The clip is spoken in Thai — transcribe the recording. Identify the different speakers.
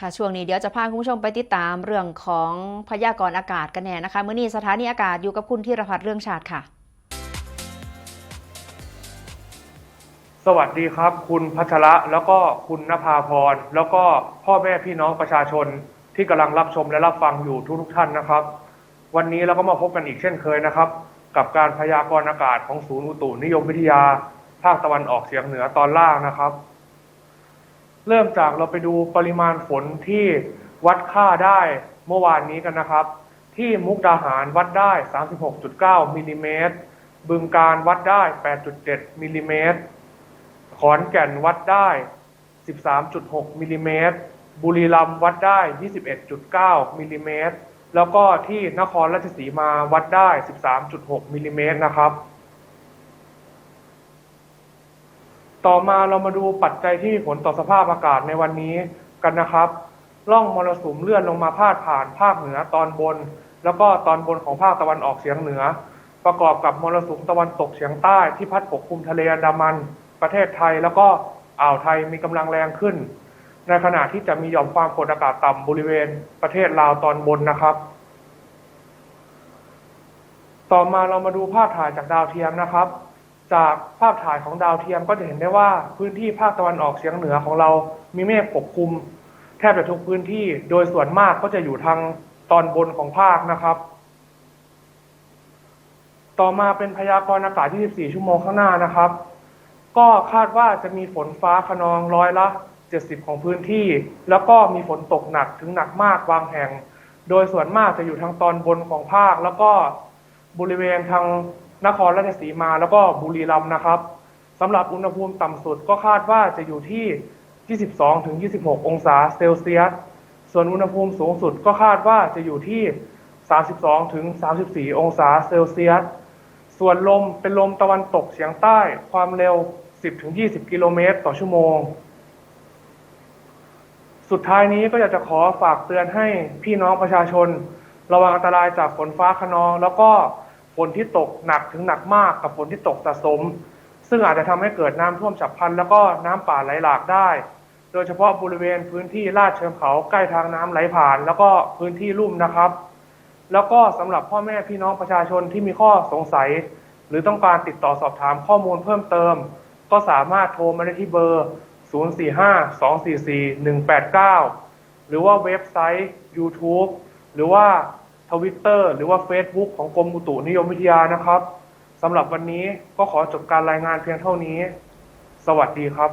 Speaker 1: ค่ะช่วงนี้เดี๋ยวจะพาคุณผู้ชมไปติดตามเรื่องของพยากรณ์อากาศกันแน่นะคะเมื่อนี้สถานีอากาศอยู่กับคุณธีรพัฒน์เรื่องชาติค่ะ
Speaker 2: สวัสดีครับ คุณพัชระแล้วก็คุณนภาพรแล้วก็พ่อแม่พี่น้องประชาชนที่กำลังรับชมและรับฟังอยู่ทุกๆท่านนะครับ วันนี้เราก็มาพบกันอีกเช่นเคยนะครับ กับการพยากรณ์อากาศของศูนย์อุตุนิยมวิทยา ภาคตะวันออกเฉียงเหนือตอนล่างนะครับ เริ่มจากเราไปดูปริมาณฝนที่วัดค่าได้เมื่อวานนี้กันนะครับ ที่มุกดาหารวัดได้ 36.9มิลลิเมตรบึงการวัดได้ 8.7มิลลิเมตรขอนแก่นวัดได้ 13.6มิลลิเมตรบุรีรัมย์วัดได้ 21.9มิลลิเมตรแล้วก็ที่นครราชสีมาวัดได้ 13.6มิลลิเมตรนะครับ ต่อมาเรามาดูปัจจัยที่มีผลต่อสภาพอากาศในวันนี้กันนะครับร่องมรสุมเลื่อนลงมาพาดผ่านภาคเหนือตอนบน แล้วก็ตอนบนของภาคตะวันออกเฉียงเหนือ ประกอบกับมรสุมตะวันตกเฉียงใต้ที่พัดปกคลุมทะเลอันดามัน ประเทศไทยแล้วก็อ่าวไทยมีกำลังแรงขึ้น ในขณะที่จะมีหย่อมความกดอากาศต่ำบริเวณประเทศลาวตอนบนนะครับ ต่อมาเรามาดูภาพถ่ายจากดาวเทียมนะครับ จากภาพถ่ายของดาวเทียมก็จะเห็นได้ว่าพื้นที่ภาคตะวันออกเฉียงเหนือของเรามีเมฆปกคลุม แทบจะทุกพื้นที่โดยส่วนมากก็จะอยู่ทางตอนบนของภาคนะครับ ต่อมาเป็นพยากรณ์อากาศ 24 ชั่วโมงข้างหน้านะครับ ก็คาดว่าจะมีฝนฟ้าขนองร้อยละ 70 ของพื้นที่ แล้วก็มีฝนตกหนักถึงหนักมากบางแห่ง โดยส่วนมากจะอยู่ทางตอนบนของภาค แล้วก็บริเวณทาง นครราชสีมาแล้วก็บุรีรัมย์นะครับสำหรับอุณหภูมิต่ำสุดก็คาดว่าจะอยู่ที่ 22 ถึง 26 องศาเซลเซียส ส่วนอุณหภูมิสูงสุดก็คาดว่าจะอยู่ที่ 32 ถึง 34 องศาเซลเซียส ส่วนลมเป็นลมตะวันตกเฉียงใต้ความเร็ว 10-20 กิโลเมตรต่อชั่วโมง สุดท้ายนี้ก็อยากจะขอฝากเตือนให้พี่น้องประชาชน ระวังอันตรายจากฝนฟ้าคะนองแล้วก็ ฝนที่ตกหนักถึงหนักมากกับฝนที่ตกสะสม ซึ่งอาจจะทำให้เกิดน้ำท่วมฉับพลัน แล้วก็น้ำป่าไหลหลากได้ โดยเฉพาะบริเวณพื้นที่ลาดเชิงเขาใกล้ทางน้ำไหลผ่าน แล้วก็พื้นที่ลุ่มนะครับ แล้วก็สำหรับพ่อแม่พี่น้องประชาชนที่มีข้อสงสัย หรือต้องการติดต่อสอบถามข้อมูลเพิ่มเติม ก็สามารถโทรมาได้ที่เบอร์ 045-244-189 หรือว่าเว็บไซต์ YouTube หรือว่า ทวิตเตอร์หรือว่า Facebook ของกรมอุตุนิยมวิทยานะครับสำหรับวันนี้ก็ขอจบการรายงานเพียงเท่านี้ สวัสดีครับ